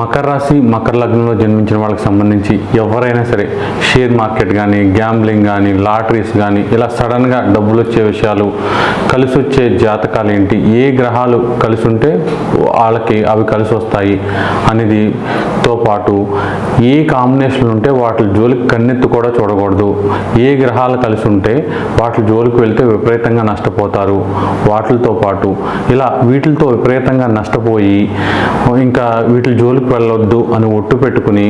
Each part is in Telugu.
మకర రాశి మకర లగ్నంలో జన్మించిన వాళ్ళకి సంబంధించి ఎవరైనా సరే షేర్ మార్కెట్ కానీ గ్యాంబ్లింగ్ కానీ లాటరీస్ కానీ ఇలా సడన్గా డబ్బులు వచ్చే విషయాలు కలిసి వచ్చే జాతకాలు ఏంటి ఏ గ్రహాలు కలిసి ఉంటే వాళ్ళకి అవి కలిసి వస్తాయి అనేది తో పాటు ఏ కాంబినేషన్లు ఉంటే వాటి జోలికి కన్నెత్తు కూడా చూడకూడదు. ఏ గ్రహాలు కలిసి ఉంటే వాటి జోలికి వెళ్తే విపరీతంగా నష్టపోతారు. వాటితో పాటు ఇలా వీటితో విపరీతంగా నష్టపోయి ఇంకా వీటి జోలికి వెళ్ళొద్దు అని ఒట్టు పెట్టుకుని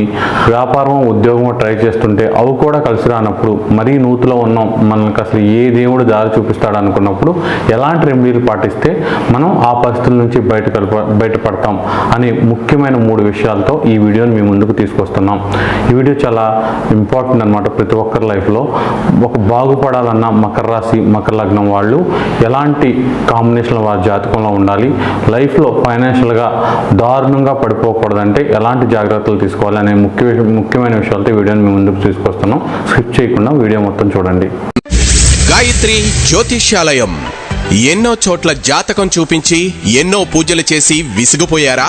వ్యాపారం ఉద్యోగం ట్రై చేస్తుంటే అవి కూడా కలిసి రానప్పుడు మరీ నూతులో ఉన్నాం. మనకు అసలు ఏ దేవుడు దారి చూపిస్తాడు అనుకున్నప్పుడు ఎలాంటి రెమెడీలు పాటిస్తే మనం ఆ పరిస్థితుల నుంచి బయట బయటపడతాం అనే ముఖ్యమైన మూడు విషయాలతో ఈ వీడియోని మీ ముందుకు తీసుకొస్తున్నాం. ఈ వీడియో చాలా ఇంపార్టెంట్ అనమాట ప్రతి ఒక్కరి లైఫ్లో. ఒక బాగుపడాలన్న మకర రాశి మకర లగ్నం వాళ్ళు ఎలాంటి కాంబినేషన్ వారి జాతకంలో ఉండాలి? లైఫ్లో ఫైనాన్షియల్గా దారుణంగా పడిపోకూడదంటే ఎలాంటి జాగ్రత్తలు తీసుకోవాలి అనే ముఖ్య ముఖ్యమైన విషయాలతో వీడియోని మీ ముందుకు తీసుకొస్తున్నాం. స్కిప్ చేయకుండా వీడియో మొత్తం చూడండి. గాయత్రి జ్యోతిష్యాలయం. ఎన్నో చోట్ల జాతకం చూపించి ఎన్నో పూజలు చేసి విసిగిపోయారా?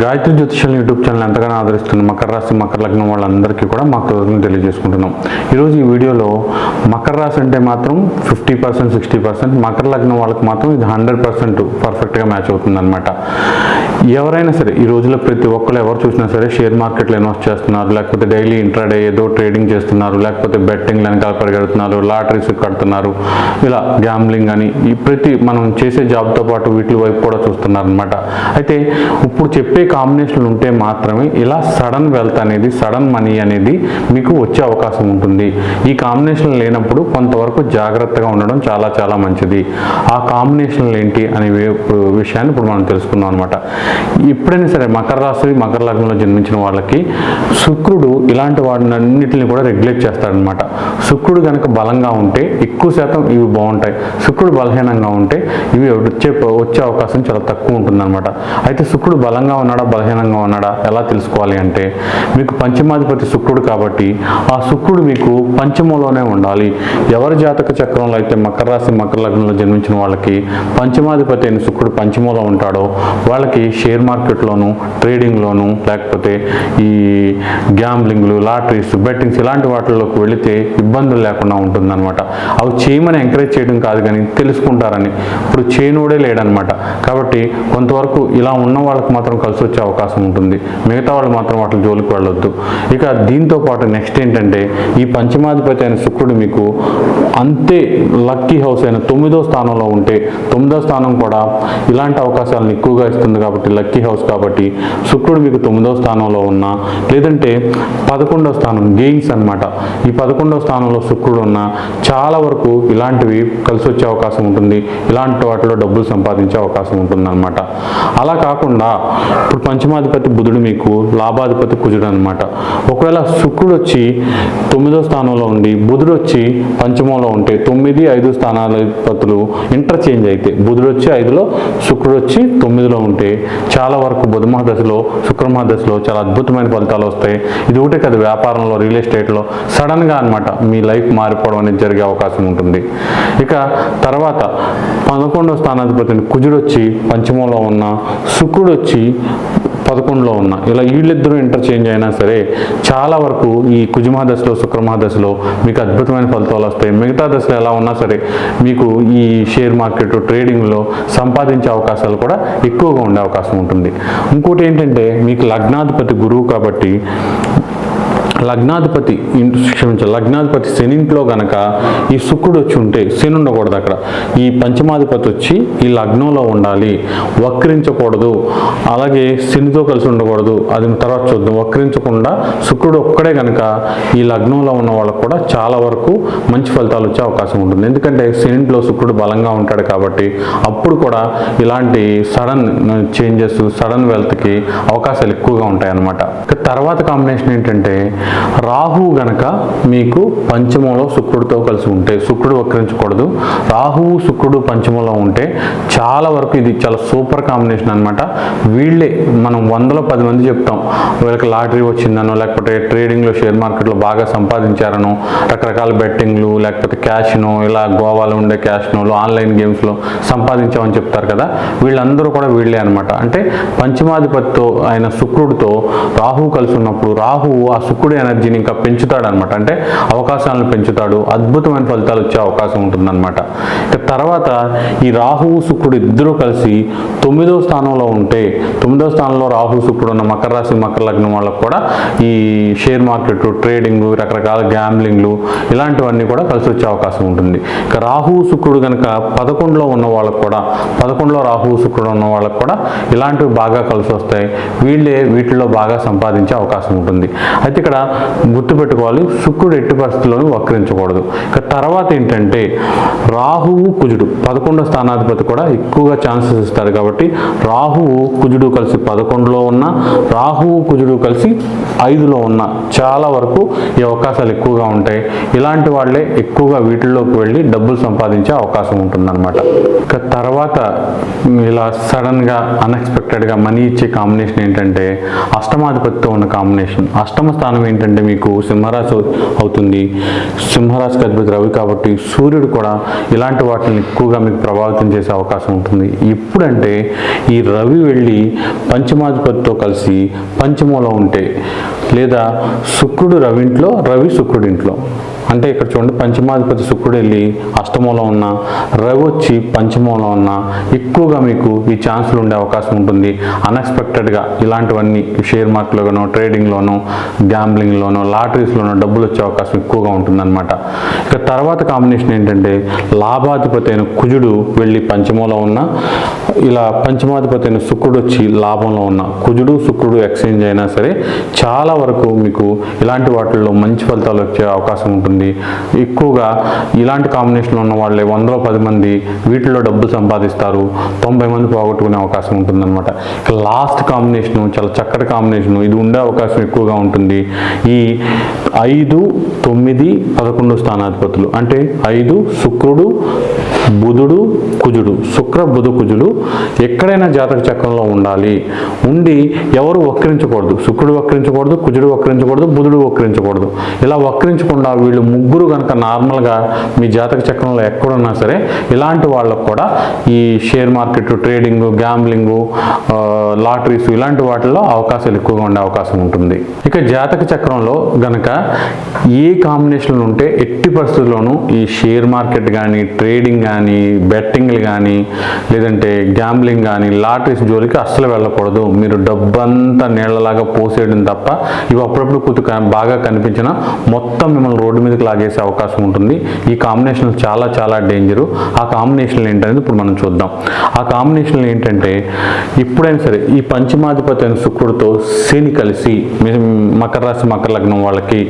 గాయత్రి జ్యోతిషాల యూట్యూబ్ ఛానల్ ఎంతగానో ఆదరిస్తున్న మకర రాశి మకర లగ్నం వాళ్ళందరికీ కూడా మా కృతజ్ఞతలు తెలియజేసుకుంటున్నాం. ఈరోజు ఈ వీడియోలో మకర రాశి అంటే మాత్రం fifty percent sixty percent Makar లగ్నం వాళ్ళకి మాత్రం ఇది హండ్రెడ్ పర్సెంట్ పర్ఫెక్ట్గా మ్యాచ్ అవుతుందనమాట ఎవరైనా సరే ఈ రోజుల్లో ప్రతి ఒక్కరు ఎవరు చూసినా సరే షేర్ మార్కెట్లో ఇన్వెస్ట్ చేస్తున్నారు లేకపోతే డైలీ ఇంట్రాడే ఏదో ట్రేడింగ్ చేస్తున్నారు లేకపోతే బెట్టింగ్ వెనకాల పరిగెడుతున్నారు లాటరీస్ కడుతున్నారు ఇలా గ్యాంబ్లింగ్ అని ఈ ప్రతి మనం చేసే జాబ్తో పాటు వీటి వైపు కూడా చూస్తున్నారు అనమాట అయితే ఇప్పుడు చెప్పే కాంబినేషన్లు ఉంటే మాత్రమే ఇలా సడన్ వెల్త్ అనేది సడన్ మనీ అనేది మీకు వచ్చే అవకాశం ఉంటుంది. ఈ కాంబినేషన్ లేనప్పుడు కొంతవరకు జాగ్రత్తగా ఉండడం చాలా చాలా మంచిది. ఆ కాంబినేషన్లు ఏంటి అనే విషయాన్ని ఇప్పుడు మనం తెలుసుకుందాం అనమాట ఎప్పుడైనా సరే మకర రాశి మకర లగ్నంలో జన్మించిన వాళ్ళకి శుక్రుడు ఇలాంటి వాటినన్నిటిని కూడా రెగ్యులేట్ చేస్తాడనమాట శుక్రుడు కనుక బలంగా ఉంటే ఎక్కువ శాతం ఇవి బాగుంటాయి. శుక్రుడు బలహీనంగా ఉంటే ఇవి వచ్చే వచ్చే అవకాశం చాలా తక్కువ ఉంటుందన్నమాట. అయితే శుక్రుడు బలంగా ఉన్నాడా? బలహీనంగా ఉన్నాడా? ఎలా తెలుసుకోవాలి అంటే మీకు పంచమాధిపతి శుక్రుడు కాబట్టి ఆ శుక్రుడు మీకు పంచమంలోనే ఉండాలి. ఎవరి జాతక చక్రంలో అయితే మకర రాశి మకర లగ్నంలో జన్మించిన వాళ్ళకి పంచమాధిపతి అయిన శుక్రుడు పంచమంలో ఉంటాడో వాళ్ళకి షేర్ మార్కెట్లోను ట్రేడింగ్లోను లేకపోతే ఈ గ్యాంబ్లింగ్లు లాటరీస్ బెట్టింగ్స్ ఇలాంటి వాటిల్లోకి వెళితే ఇబ్బందులు లేకుండా ఉంటుందన్నమాట. అవి చేయమని ఎంకరేజ్ చేయడం కాదు కానీ తెలుసుకుంటారని. ఇప్పుడు చేయనోడే లేడనమాట కాబట్టి కొంతవరకు ఇలా ఉన్న వాళ్ళకి మాత్రం కలిసి వచ్చే అవకాశం ఉంటుంది. మిగతా వాళ్ళు మాత్రం వాటి జోలికి వెళ్ళొద్దు. ఇక దీంతో పాటు నెక్స్ట్ ఏంటంటే ఈ పంచమాధిపతి అయిన శుక్రుడు మీకు అంతే లక్కీ హౌస్ అయిన తొమ్మిదో స్థానంలో ఉంటే తొమ్మిదో స్థానం కూడా ఇలాంటి అవకాశాలను ఎక్కువగా ఇస్తుంది కాబట్టి లక్కీ హౌస్ కాబట్టి శుక్రుడు మీకు తొమ్మిదో స్థానంలో ఉన్నా లేదంటే పదకొండో స్థానం గెయిన్స్ అన్నమాట. ఈ పదకొండో స్థానంలో శుక్రుడు ఉన్నా చాలా వరకు ఇలాంటివి కలిసి వచ్చే అవకాశం ఉంటుంది. ఇలాంటి వాటిలో డబ్బులు సంపాదించే అవకాశం ఉంటుంది అలా కాకుండా ఇప్పుడు పంచమాధిపతి బుధుడు మీకు లాభాధిపతి కుజుడు అనమాట ఒకవేళ శుక్రుడు వచ్చి తొమ్మిదో స్థానంలో ఉండి బుధుడు వచ్చి పంచమంలో ఉంటే తొమ్మిది ఐదు స్థానాధిపతులు ఇంటర్చేంజ్ అయితే బుధుడు వచ్చి ఐదులో శుక్రుడు వచ్చి తొమ్మిదిలో ఉంటే చాలా వరకు బుధ దశలో శుక్ర దశలో చాలా అద్భుతమైన ఫలితాలు వస్తాయి. ఇది ఒకటే కదా వ్యాపారంలో రియల్ ఎస్టేట్లో సడన్గా అనమాట మీ లైఫ్ మారిపోవడం అనేది జరిగే అవకాశం ఉంటుంది. ఇక తర్వాత పదకొండవ స్థానాధిపతిని కుజుడు వచ్చి పంచమంలో ఉన్న శుక్రుడు వచ్చి పదకొండులో ఉన్న. ఇలా వీళ్ళిద్దరూ ఇంటర్చేంజ్ అయినా సరే చాలా వరకు ఈ కుజమహాదశలో శుక్రమహాదశలో మీకు అద్భుతమైన ఫలితాలు వస్తాయి. మిగతా దశలో ఎలా ఉన్నా సరే మీకు ఈ షేర్ మార్కెట్ ట్రేడింగ్లో సంపాదించే అవకాశాలు కూడా ఎక్కువగా ఉండే అవకాశం ఉంటుంది. ఇంకోటి ఏంటంటే మీకు లగ్నాధిపతి గురువు కాబట్టి లగ్నాధిపతి ఇన్- క్షమించాలి లగ్నాధిపతి శనింట్లో గనక ఈ శుక్రుడు వచ్చి ఉంటే శని ఉండకూడదు అక్కడ. ఈ పంచమాధిపతి వచ్చి ఈ లగ్నంలో ఉండాలి. వక్రించకూడదు. అలాగే శనితో కలిసి ఉండకూడదు. అది తర్వాత చూద్దాం. వక్రించకుండా శుక్రుడు ఒక్కడే గనక ఈ లగ్నంలో ఉన్న వాళ్ళకు కూడా చాలా వరకు మంచి ఫలితాలు వచ్చే అవకాశం ఉంటుంది. ఎందుకంటే శనింట్లో శుక్రుడు బలంగా ఉంటాడు కాబట్టి అప్పుడు కూడా ఇలాంటి సడన్ చేంజెస్ సడన్ వెల్త్కి అవకాశాలు ఎక్కువగా ఉంటాయి అన్నమాట తర్వాత కాంబినేషన్ ఏంటంటే రాహు గనక మీకు పంచమంలో శుక్రుడితో కలిసి ఉంటే శుక్రుడు వక్రించకూడదు. రాహువు శుక్రుడు పంచమంలో ఉంటే చాలా వరకు ఇది చాలా సూపర్ కాంబినేషన్ అనమాట వీళ్ళే మనం వందలో పది మంది చెప్తాం. వీళ్ళకి లాటరీ వచ్చిందనో లేకపోతే ట్రేడింగ్లో షేర్ మార్కెట్లో బాగా సంపాదించారనో రకరకాల బెట్టింగ్లు లేకపోతే క్యాష్నో ఇలా గోవాలో ఉండే క్యాష్నోలు ఆన్లైన్ గేమ్స్లో సంపాదించామని చెప్తారు కదా. వీళ్ళందరూ కూడా వీళ్ళే అనమాట అంటే పంచమాధిపతితో ఆయన శుక్రుడితో రాహువు కలిసి ఉన్నప్పుడు రాహువు ఆ శుక్రుడు ఎనర్జీని ఇంకా పెంచుతాడు అనమాట అంటే అవకాశాలను పెంచుతాడు అద్భుతమైన ఫలితాలు వచ్చే అవకాశం ఉంటుందన్నమాట. ఇక తర్వాత ఈ రాహువు శుక్రుడు ఇద్దరూ కలిసి తొమ్మిదో స్థానంలో ఉంటే తొమ్మిదో స్థానంలో రాహు శుక్రుడు ఉన్న మకర రాశి మకర లగ్నం వాళ్ళకు కూడా ఈ షేర్ మార్కెట్ ట్రేడింగ్ రకరకాల గ్యాంబ్లింగ్లు ఇలాంటివన్నీ కూడా కలిసి వచ్చే అవకాశం ఉంటుంది. ఇక రాహు శుక్రుడు కనుక పదకొండులో ఉన్న వాళ్ళకు కూడా పదకొండులో రాహు శుక్రుడు ఉన్న వాళ్ళకు కూడా ఇలాంటివి బాగా కలిసి వస్తాయి. వీళ్ళే వీటిలో బాగా సంపాదించే అవకాశం ఉంటుంది. అయితే ఇక్కడ గుర్తుపెట్టుకోవాలి. శుక్రుడు ఎట్టి పరిస్థితుల్లోనూ వక్రించకూడదు. ఇక తర్వాత ఏంటంటే రాహువు కుజుడు. పదకొండో స్థానాధిపతి కూడా ఎక్కువగా ఛాన్సెస్ ఇస్తారు కాబట్టి రాహువు కుజుడు కలిసి పదకొండులో ఉన్న రాహువు కుజుడు కలిసి ఐదులో ఉన్న చాలా వరకు ఈ అవకాశాలు ఎక్కువగా ఉంటాయి. ఇలాంటి వాళ్ళే ఎక్కువగా వీటిల్లోకి వెళ్ళి డబ్బులు సంపాదించే అవకాశం ఉంటుందన్నమాట. ఇక తర్వాత ఇలా సడన్గా అన్ఎక్స్పెక్టెడ్గా మనీ ఇచ్చే కాంబినేషన్ ఏంటంటే అష్టమాధిపతితో ఉన్న కాంబినేషన్ అష్టమ స్థానం ఏంటంటే మీకు సింహరాశి అవుతుంది. సింహరాశికి అధిపతి రవి కాబట్టి సూర్యుడు కూడా ఇలాంటి వాటిని ఎక్కువగా మీకు ప్రభావితం చేసే అవకాశం ఉంటుంది. ఇప్పుడంటే ఈ రవి వెళ్ళి పంచమాధిపతితో కలిసి పంచమూలం ఉంటే లేదా శుక్రుడు రవింట్లో రవి శుక్రుడింట్లో. అంటే ఇక్కడ చూడండి పంచమాధిపతి శుక్రుడు వెళ్ళి అష్టమంలో ఉన్న రవి వచ్చి పంచమంలో ఉన్న ఎక్కువగా మీకు ఈ ఛాన్సులు ఉండే అవకాశం ఉంటుంది. అన్ఎక్స్పెక్టెడ్గా ఇలాంటివన్నీ షేర్ మార్కెట్లోనో ట్రేడింగ్లోనో గ్యాంబ్లింగ్లోనో లాటరీస్లోనో డబ్బులు వచ్చే అవకాశం ఎక్కువగా ఉంటుందన్నమాట. ఇక తర్వాత కాంబినేషన్ ఏంటంటే లాభాధిపతి అయిన కుజుడు వెళ్ళి పంచమంలో ఉన్న ఇలా పంచమాధిపతి అయిన శుక్రుడు వచ్చి లాభంలో ఉన్న కుజుడు శుక్రుడు ఎక్స్చేంజ్ అయినా సరే చాలా వరకు మీకు ఇలాంటి వాటిల్లో మంచి ఫలితాలు వచ్చే అవకాశం ఉంటుంది. ఎక్కువగా ఇలాంటి కాంబినేషన్లో ఉన్న వాళ్ళే వందలో పది మంది వీటిలో డబ్బు సంపాదిస్తారు. తొంభై మంది పోగొట్టుకునే అవకాశం ఉంటుందన్నమాట. ఇక లాస్ట్ కాంబినేషన్ చాలా చక్కటి కాంబినేషన్ ఇది ఉండే అవకాశం ఎక్కువగా ఉంటుంది. ఈ ఐదు తొమ్మిది పదకొండు స్థానాధిపతులు. అంటే ఐదు శుక్రుడు బుధుడు కుజుడు. శుక్ర బుధ కుజుడు ఎక్కడైనా జాతక చక్రంలో ఉండాలి. ఉండి ఎవరు వక్రించకూడదు. శుక్రుడు వక్రించకూడదు కుజుడు వక్రించకూడదు బుధుడు వక్రించకూడదు. ఇలా వక్రించకుండా వీళ్ళు ముగ్గురు కనుక నార్మల్గా మీ జాతక చక్రంలో ఎక్కడున్నా సరే ఇలాంటి వాళ్ళకు కూడా ఈ share market trading gambling lotteries ఇలాంటి వాటిల్లో అవకాశాలు ఎక్కువగా ఉండే అవకాశం ఉంటుంది. ఇక జాతక చక్రంలో గనక ఏ కాంబినేషన్లు ఉంటే ఎట్టి పరిస్థితుల్లోనూ ఈ షేర్ మార్కెట్ కానీ ట్రేడింగ్ కానీ బెట్టింగ్లు కానీ లేదంటే గ్యాంబ్లింగ్ కానీ లాటరీస్ జోలికి అస్సలు వెళ్ళకూడదు. మీరు డబ్బంతా నీళ్ళలాగా పోసేయడం తప్ప ఇవి అప్పుడప్పుడు కొద్ది బాగా కనిపించిన మొత్తం మిమ్మల్ని రోడ్డు మీద మీదకి లాగేసే అవకాశం ఉంటుంది. ఈ కాంబినేషన్ చాలా చాలా డేంజరు ఆ కాంబినేషన్లు ఏంటనేది ఇప్పుడు మనం చూద్దాం. ఆ కాంబినేషన్లు ఏంటంటే ఇప్పుడైనా సరే ఈ పంచమాధిపతి అయిన శుక్రుడితో శని కలిసి మకర రాశి మకర లగ్నం వాళ్ళకి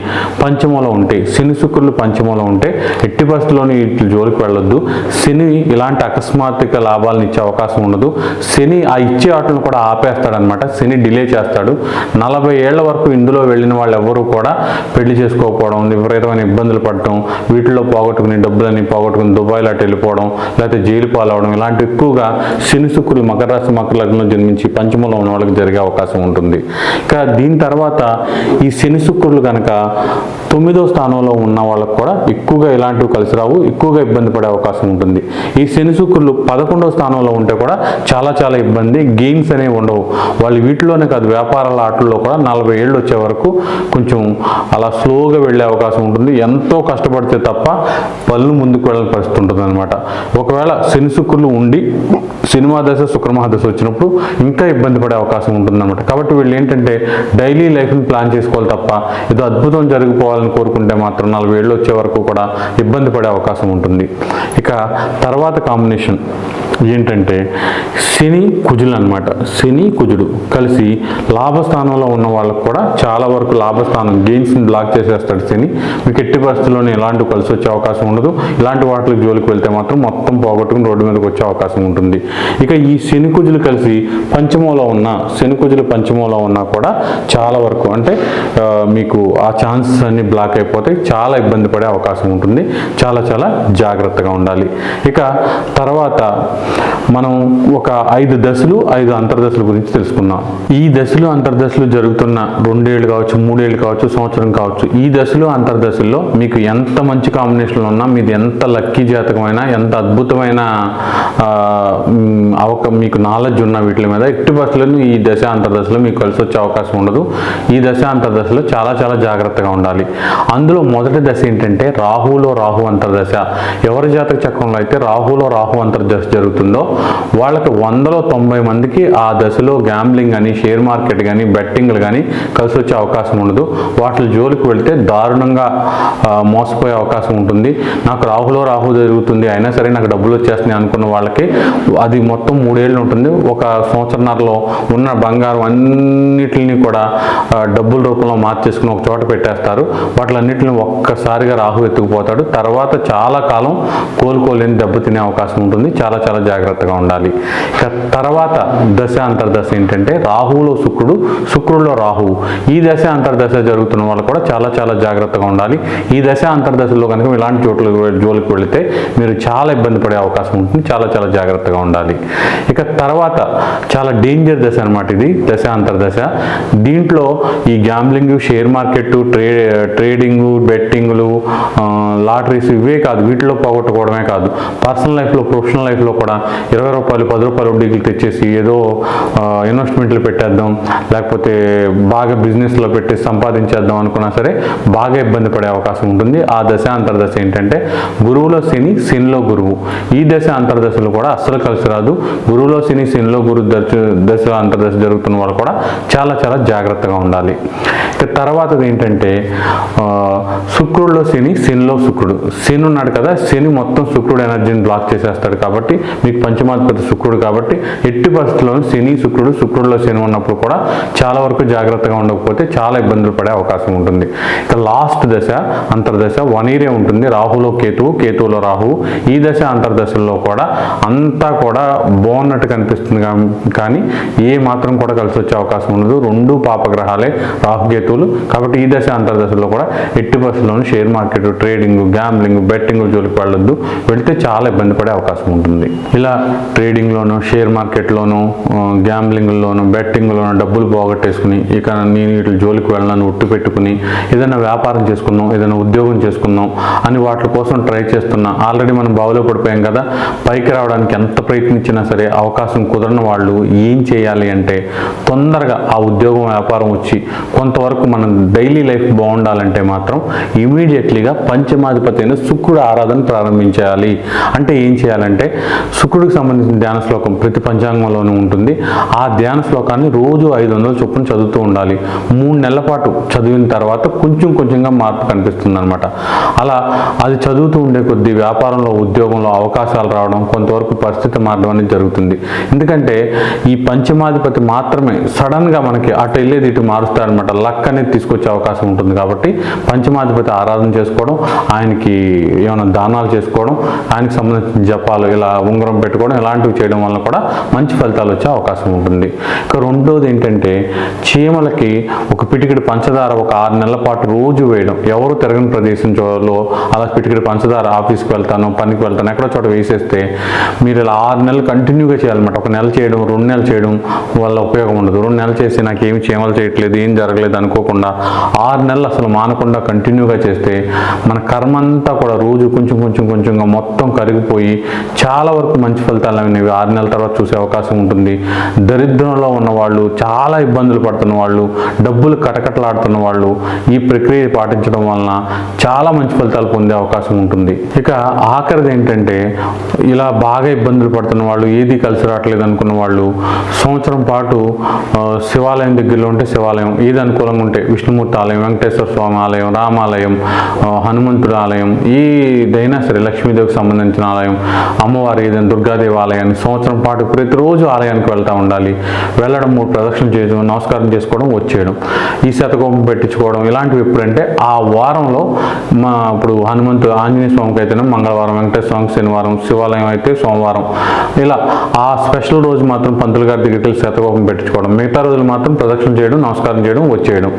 పంచమంలో ఉంటే శని శుక్రులు పంచమంలో ఉంటే ఎట్టి పరిస్థితుల్లోని వీటి జోలికి వెళ్ళొద్దు. శని ఇలాంటి అకస్మాత్తుగా లాభాలను ఇచ్చే అవకాశం ఉండదు. శని ఆ ఇచ్చే ఆటలను కూడా ఆపేస్తాడనమాట శని డిలే చేస్తాడు. నలభై ఏళ్ళ వరకు ఇందులో వెళ్ళిన వాళ్ళు ఎవరు కూడా పెళ్ళి చేసుకోకపోవడం విపరీతమైన ఇబ్బందులు పడటం వీటిలో పోగొట్టుకుని డబ్బులని పోగొట్టుకుని దుబాయ్ లాంటి వెళ్ళిపోవడం లేకపోతే జైలు పాలవడం ఇలాంటి ఎక్కువగా శనిశుక్రులు మకర రాశి మకర లగ్నంలో జన్మించి పంచమంలో ఉన్న వాళ్ళకి జరిగే అవకాశం ఉంటుంది. ఇక దీని తర్వాత ఈ శనిశుక్రులు కనుక తొమ్మిదో స్థానంలో ఉన్న వాళ్ళకు కూడా ఎక్కువగా ఇలాంటివి కలిసి రావు ఎక్కువగా ఇబ్బంది పడే అవకాశం ఉంటుంది. ఈ శని శుక్రులు పదకొండో స్థానంలో ఉంటే కూడా చాలా చాలా ఇబ్బంది గెయిన్స్ అనేవి ఉండవు. వాళ్ళు వీటిలోనే కాదు వ్యాపారాల ఆటల్లో కూడా నలభై ఏళ్ళు వచ్చే వరకు కొంచెం అలా స్లోగా వెళ్ళే అవకాశం ఉంటుంది. ఎంతో కష్టపడితే తప్ప పళ్ళు ముందుకు వెళ్ళని పరిస్థితి ఉంటుంది అనమాట ఒకవేళ శని శుక్రులు ఉండి సినిమా దశ శుక్రమహాదశ వచ్చినప్పుడు ఇంకా ఇబ్బంది పడే అవకాశం ఉంటుందన్నమాట. కాబట్టి వీళ్ళు ఏంటంటే డైలీ లైఫ్ని ప్లాన్ చేసుకోవాలి తప్ప ఏదో అద్భుతం జరిగిపోవాలని కోరుకుంటే మాత్రం నలభై ఏళ్ళు వచ్చే వరకు కూడా ఇబ్బంది పడే అవకాశం ఉంటుంది. ఇక తర్వాత కాంబినేషన్. ఏంటంటే శని కుజులు అనమాట శని కుజుడు కలిసి లాభస్థానంలో ఉన్న వాళ్ళకు కూడా చాలా వరకు లాభస్థానం గెయిన్స్ని బ్లాక్ చేసేస్తాడు శని. మీకు ఎట్టి పరిస్థితుల్లోనే ఎలాంటి కలిసి వచ్చే అవకాశం ఉండదు. ఇలాంటి వాటికి జోలికి వెళ్తే మాత్రం మొత్తం పోగొట్టుకుని రోడ్డు మీదకి వచ్చే అవకాశం ఉంటుంది. ఇక ఈ శని కుజులు కలిసి పంచమంలో ఉన్న శని కుజులు పంచమంలో ఉన్నా కూడా చాలా వరకు అంటే మీకు ఆ ఛాన్సెస్ అన్ని బ్లాక్ అయిపోతే చాలా ఇబ్బంది పడే అవకాశం ఉంటుంది. చాలా చాలా జాగ్రత్తగా ఉండాలి. ఇక తర్వాత మనం ఒక ఐదు దశలు ఐదు అంతర్దశల గురించి తెలుసుకున్నాం ఈ దశలు అంతర్దశలు జరుగుతున్న రెండేళ్ళు కావచ్చు మూడేళ్ళు కావచ్చు సంవత్సరం కావచ్చు ఈ దశలు అంతర్దశల్లో మీకు ఎంత మంచి కాంబినేషన్లు ఉన్నా మీది ఎంత లక్కీ జాతకమైన ఎంత అద్భుతమైన అవక మీకు నాలెడ్జ్ ఉన్న వీటి మీద ఎట్టి బస్సులను ఈ దశ అంతర్దశలో మీకు కలిసి వచ్చే అవకాశం ఉండదు. ఈ దశ అంతర్దశలో చాలా చాలా జాగ్రత్తగా ఉండాలి. అందులో మొదటి దశ ఏంటంటే రాహులో రాహు అంతర్దశ. ఎవరి జాతక చక్రంలో అయితే రాహులో రాహు అంతర్దశ జరుగుతుంది? వాళ్ళకి వందలో తొంభై మందికి ఆ దశలో గ్యాంబ్లింగ్ కానీ షేర్ మార్కెట్ కానీ బెట్టింగ్లు కానీ కలిసి వచ్చే అవకాశం ఉండదు. వాటి జోలికి వెళ్తే దారుణంగా మోసపోయే అవకాశం ఉంటుంది. నాకు రాహులో రాహు జరుగుతుంది అయినా సరే నాకు డబ్బులు వచ్చేస్తున్నాయి అనుకున్న వాళ్ళకి అది మొత్తం మూడేళ్ళు ఉంటుంది. ఒక సంవత్సరంలో ఉన్న బంగారం అన్నిటిని కూడా డబ్బుల రూపంలో మార్చేసుకుని ఒక చోట పెట్టేస్తారు. వాటిలన్నింటిని ఒక్కసారిగా రాహు ఎత్తుకుపోతాడు. తర్వాత చాలా కాలం కోలుకోలేని దెబ్బతినే అవకాశం ఉంటుంది. చాలా చాలా జాగ్రత్తగా ఉండాలి. ఇక తర్వాత దశ అంతర్దశ ఏంటంటే రాహువులో శుక్రుడు శుక్రుల్లో రాహువు. ఈ దశ అంతర్దశ జరుగుతున్న వాళ్ళు కూడా చాలా చాలా జాగ్రత్తగా ఉండాలి. ఈ దశ అంతర్దశలో కనుక ఇలాంటి చోట్ల జోలికి వెళితే మీరు చాలా ఇబ్బంది పడే అవకాశం ఉంటుంది. చాలా చాలా జాగ్రత్తగా ఉండాలి. ఇక తర్వాత చాలా డేంజర్ దశ అనమాట ఇది. దశ అంతర్దశ. దీంట్లో ఈ gambling share market tra trading బెట్టింగ్లు లాటరీస్ ఇవే కాదు. వీటిలో పోగొట్టుకోవడమే కాదు. పర్సనల్ లైఫ్లో ప్రొఫెషనల్ లైఫ్లో కూడా ఇరవై రూపాయలు పది రూపాయలు వడ్డీకి తెచ్చేసి ఏదో ఇన్వెస్ట్మెంట్లు పెట్టేద్దాం లేకపోతే బాగా బిజినెస్లో పెట్టి సంపాదించేద్దాం అనుకున్నా సరే బాగా ఇబ్బంది పడే అవకాశం ఉంటుంది. ఆ దశ అంతర్దశ ఏంటంటే గురువులో శని శనిలో గురువు. ఈ దశ అంతర్దశలు కూడా అస్సలు కలిసి రాదు. గురువులో శని శనిలో గురు దశ దశ అంతర్దశ జరుగుతున్న వాళ్ళు కూడా చాలా చాలా జాగ్రత్తగా ఉండాలి. ఇక తర్వాతది ఏంటంటే శుక్రుడిలో శని శనిలో శుక్రుడు. శని ఉన్నాడు కదా శని మొత్తం శుక్రుడు ఎనర్జీని బ్లాక్ చేసేస్తాడు కాబట్టి మీకు పంచమాధిపతి శుక్రుడు కాబట్టి ఎట్టి పరిస్థితుల్లోనూ శని శుక్రుడు శుక్రుడిలో శని ఉన్నప్పుడు కూడా చాలా వరకు జాగ్రత్తగా ఉండకపోతే చాలా ఇబ్బందులు పడే అవకాశం ఉంటుంది. ఇక లాస్ట్ దశ అంతర్దశ వన్ ఇయరే ఉంటుంది. రాహులో కేతువు కేతువులో రాహువు. ఈ దశ అంతర్దశల్లో కూడా అంతా కూడా బాగున్నట్టు కనిపిస్తుంది కానీ ఏ మాత్రం కూడా కలిసి వచ్చే అవకాశం ఉండదు. రెండు పాపగ్రహాలే రాహుకేతువులు కాబట్టి ఈ దశ అంతర్దశలో కూడా ఎట్టి బస్సులోను share market trading gambling betting జోలికి వెళ్ళొద్దు. వెళితే చాలా ఇబ్బంది పడే అవకాశం ఉంటుంది. ఇలా ట్రేడింగ్లోను షేర్ మార్కెట్లోను గ్యాంబ్లింగ్లోను బెట్టింగ్లోను డబ్బులు పోగొట్టేసుకుని ఇక నేను వీటి జోలికి వెళ్ళాలని ఒట్టు పెట్టుకుని ఏదైనా వ్యాపారం చేసుకుందాం ఏదైనా ఉద్యోగం చేసుకుందాం అని వాటి కోసం ట్రై చేస్తున్నా. ఆల్రెడీ మనం బావిలో పడిపోయాం కదా పైకి రావడానికి ఎంత ప్రయత్నించినా సరే అవకాశం కుదరని వాళ్ళు ఏం చేయాలి అంటే తొందరగా ఆ ఉద్యోగం వ్యాపారం వచ్చి కొంతవరకు మనం డైలీ లైఫ్ బాగుండాలంటే మాత్రం ఇమీడియట్లీగా పంచమాధిపతి అయిన శుక్రుడు ఆరాధన ప్రారంభించాలి. అంటే ఏం చేయాలంటే శుక్రుడికి సంబంధించిన ధ్యాన శ్లోకం ప్రతి పంచాంగంలోనూ ఉంటుంది. ఆ ధ్యాన శ్లోకాన్ని రోజు ఐదు వందల చొప్పున చదువుతూ ఉండాలి. మూడు నెలల పాటు చదివిన తర్వాత కొంచెం కొంచెంగా మార్పు కనిపిస్తుంది అనమాట అలా అది చదువుతూ ఉండే కొద్దీ వ్యాపారంలో ఉద్యోగంలో అవకాశాలు రావడం కొంతవరకు పరిస్థితి మారడం అనేది జరుగుతుంది. ఎందుకంటే ఈ పంచమాధిపతి మాత్రమే సడన్గా మనకి అటు వెళ్ళేది ఇటు మారుస్తాడనమాట లక్ అనేది తీసుకొచ్చే అవకాశం ఉంటుంది కాబట్టి పంచమాధిపతి ఆరాధన చేసుకోవడం ఆయనకి ఏమైనా దానాలు చేసుకోవడం ఆయనకి సంబంధించిన జపాలు ఇలా ఉంగరం పెట్టుకోవడం ఇలాంటివి చేయడం వల్ల కూడా మంచి ఫలితాలు వచ్చే అవకాశం ఉంటుంది. ఇక రెండోది ఏంటంటే చీమలకి ఒక పిటికిడి పంచదార ఒక ఆరు నెలల పాటు రోజు వేయడం. ఎవరు తిరగని ప్రదేశంలో అలా పిటికిడి పంచదార ఆఫీస్కి వెళ్తాను పనికి వెళ్తాను ఎక్కడో చోట వేసేస్తే మీరు ఇలా ఆరు నెలలు కంటిన్యూగా చేయాలన్నమాట. ఒక నెల చేయడం రెండు నెలలు చేయడం వల్ల ఉపయోగం ఉండదు. రెండు నెలలు చేసి నాకు ఏమి చీమలు చేయట్లేదు ఏం జరగలేదు అనుకోకుండా ఆరు నెలలు అసలు మానకుండా కంటిన్యూగా చేస్తే మన కర్మ అంతా కూడా రోజు కొంచెం కొంచెం కొంచెంగా మొత్తం కరిగిపోయి చాలా వరకు మంచి ఫలితాలు అనేవి ఆరు నెలల తర్వాత చూసే అవకాశం ఉంటుంది. దరిద్రంలో ఉన్న వాళ్ళు చాలా ఇబ్బందులు పడుతున్న వాళ్ళు డబ్బులు కటకటలాడుతున్న వాళ్ళు ఈ ప్రక్రియ పాటించడం వలన చాలా మంచి ఫలితాలు పొందే అవకాశం ఉంటుంది. ఇక ఆఖరిది ఏంటంటే ఇలా బాగా ఇబ్బందులు పడుతున్న వాళ్ళు ఏది కలిసి రావట్లేదు అనుకున్న వాళ్ళు సంవత్సరం పాటు శివాలయం దగ్గరలో ఉంటే శివాలయం ఏది అనుకూలంగా ఉంటే విష్ణుమూర్తి ఆలయం వెంకటేశ్వర స్వామి ఆలయం రామాలయం ఆ, హనుమంతుడి ఆలయం ఏదైనా సరే లక్ష్మీదేవికి సంబంధించిన ఆలయం అమ్మవారి ఏదైనా దుర్గాదేవి ఆలయాన్ని సంవత్సరం పాటు ప్రతిరోజు ఆలయానికి వెళ్తూ ఉండాలి. వెళ్ళడం మూడు ప్రదక్షిణలు చేయడం నమస్కారం చేసుకోవడం వచ్చేయడం. ఈ శతకోపం పెట్టించుకోవడం ఇలాంటివి ఎప్పుడంటే ఆ వారంలో మా ఇప్పుడు హనుమంతు ఆంజనేయ స్వామికి అయితేనే మంగళవారం వెంకటేశ్వర శనివారం శివాలయం అయితే సోమవారం. ఇలా ఆ స్పెషల్ రోజు మాత్రం పంతులు గారి దగ్గరికి వెళ్ళి శతకోపం పెట్టించుకోవడం. మిగతా రోజులు మాత్రం ప్రదక్షిణ చేయడం నమస్కారం చేయడం వచ్చేయడం.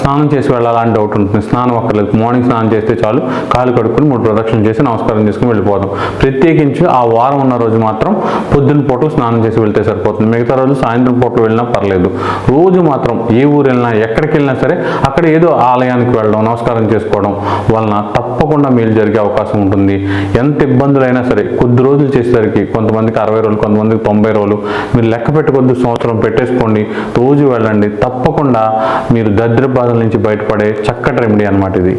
స్నానం చేసి వెళ్ళాలని డౌట్ ఉంటుంది. స్నానం అక్కర్లేదు. మార్నింగ్ స్నానం చేస్తే చాలు. కాలు కడుక్కుని మూడు ప్రదక్షిణ చేసి నమస్కారం చేసుకుని వెళ్ళిపోదాం ప్రత్యేకించి ఆ వారం ఉన్న రోజు మాత్రం పొద్దున్న పూట స్నానం చేసి వెళ్తే సరిపోతుంది. మిగతా రోజు సాయంత్రం పూట వెళ్ళినా పర్లేదు. రోజు మాత్రం ఏ ఊరు వెళ్ళినా ఎక్కడికి వెళ్ళినా సరే అక్కడ ఏదో ఆలయానికి వెళ్ళడం నమస్కారం చేసుకోవడం వలన తప్పకుండా మేలు జరిగే అవకాశం ఉంటుంది. ఎంత ఇబ్బందులైనా సరే కొద్ది రోజులు చేసేసరికి కొంతమందికి అరవై రోజులు కొంతమందికి తొంభై రోజులు మీరు లెక్క పెట్టుకొద్ది సంవత్సరం పెట్టేసుకోండి రోజు వెళ్ళండి. తప్పకుండా మీరు దరిద్ర బాధల నుంచి బయటపడే చక్కటి రెమెడీ అన్నమాట ఇది.